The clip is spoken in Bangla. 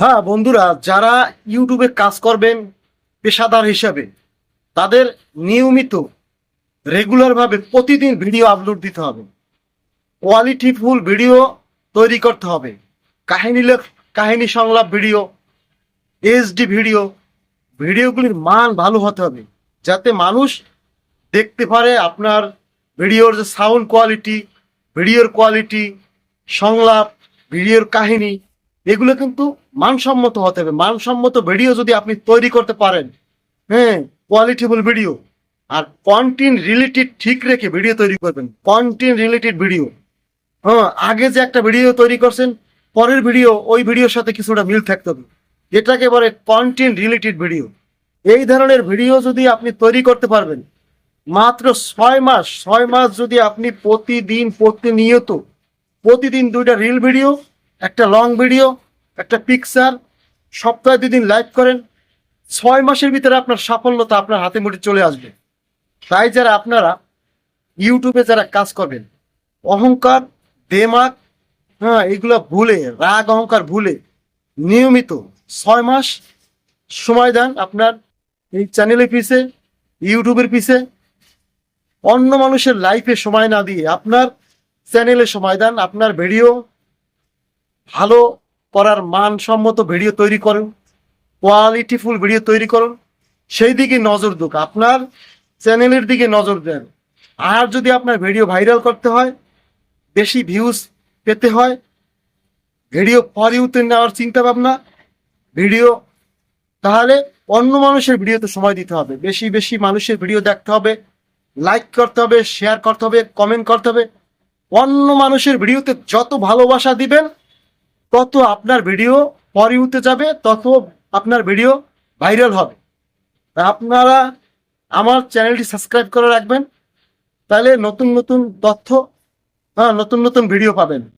হ্যাঁ বন্ধুরা, যারা ইউটিউবে কাজ করবেন পেশাদার হিসাবে, তাদের নিয়মিত রেগুলারভাবে প্রতিদিন ভিডিও আপলোড দিতে হবে। কোয়ালিটিফুল ভিডিও তৈরি করতে হবে। কাহিনী লেখ, কাহিনী সংলাপ ভিডিও এইচডি ভিডিও ভিডিওগুলির মান ভালো হতে হবে, যাতে মানুষ দেখতে পারে আপনার ভিডিওর যে সাউন্ড কোয়ালিটি ভিডিওর কোয়ালিটি সংলাপ ভিডিওর কাহিনী এগুলো কিন্তু মানসম্মত হতে হবে। মানসম্মত ভিডিও যদি আপনি তৈরি করতে পারেন হ্যাঁ কোয়ালিটিফুল ভিডিও আর কন্টেন্ট রিলেটেড ঠিক রেখে ভিডিও তৈরি করবেন। কন্টেন্ট রিলেটেড ভিডিও হ্যাঁ আগে যে একটা ভিডিও তৈরি করছেন, পরের ভিডিও ওই ভিডিওর সাথে কিছুটা মিল থাকতে হবে। এটাকে বলে কন্টেন্ট রিলেটেড ভিডিও এই ধরনের ভিডিও যদি আপনি তৈরি করতে পারবেন, মাত্র ছয় মাস ছয় মাস যদি আপনি প্রতিদিন, প্রতিনিয়ত, প্রতিদিন দুইটা রিল ভিডিও একটা লং ভিডিও একটা পিকচার সপ্তাহে দুদিন লাইভ করেন। ছয় মাসের ভিতরে আপনার সাফল্যতা আপনার হাতে মুঠে চলে আসবে। তাই যারা আপনারা ইউটিউবে যারা কাজ করবেন, অহংকার দেমাগ হ্যাঁ এগুলো ভুলে, রাগ, অহংকার ভুলে নিয়মিত ছয় মাস সময় দেন আপনার এই চ্যানেলের পিছে ইউটিউবের পিছে। অন্য মানুষের লাইফে সময় না দিয়ে আপনার চ্যানেলে সময় দেন, আপনার ভিডিও ভালো করার মানসম্মত ভিডিও তৈরি করুন কোয়ালিটিফুল ভিডিও তৈরি করুন। সেই দিকে নজর দুক, আপনার চ্যানেলের দিকে নজর দেন। আর যদি আপনার ভিডিও ভাইরাল করতে হয়, বেশি ভিউজ পেতে হয়, ভিডিও ফর ইউতে নেওয়ার চিন্তা ভাবনা, ভিডিও, তাহলে অন্য মানুষের ভিডিওতে সময় দিতে হবে। বেশি বেশি মানুষের ভিডিও দেখতে হবে লাইক করতে হবে শেয়ার করতে হবে কমেন্ট করতে হবে। অন্য মানুষের ভিডিওতে যত ভালোবাসা দিবেন তত আপনার ভিডিও পরে উঠে যাবে, তত আপনার ভিডিও ভাইরাল হবে। তা আপনারা আমার চ্যানেলটি সাবস্ক্রাইব করে রাখবেন, তাহলে নতুন নতুন তথ্য হ্যাঁ নতুন নতুন ভিডিও পাবেন।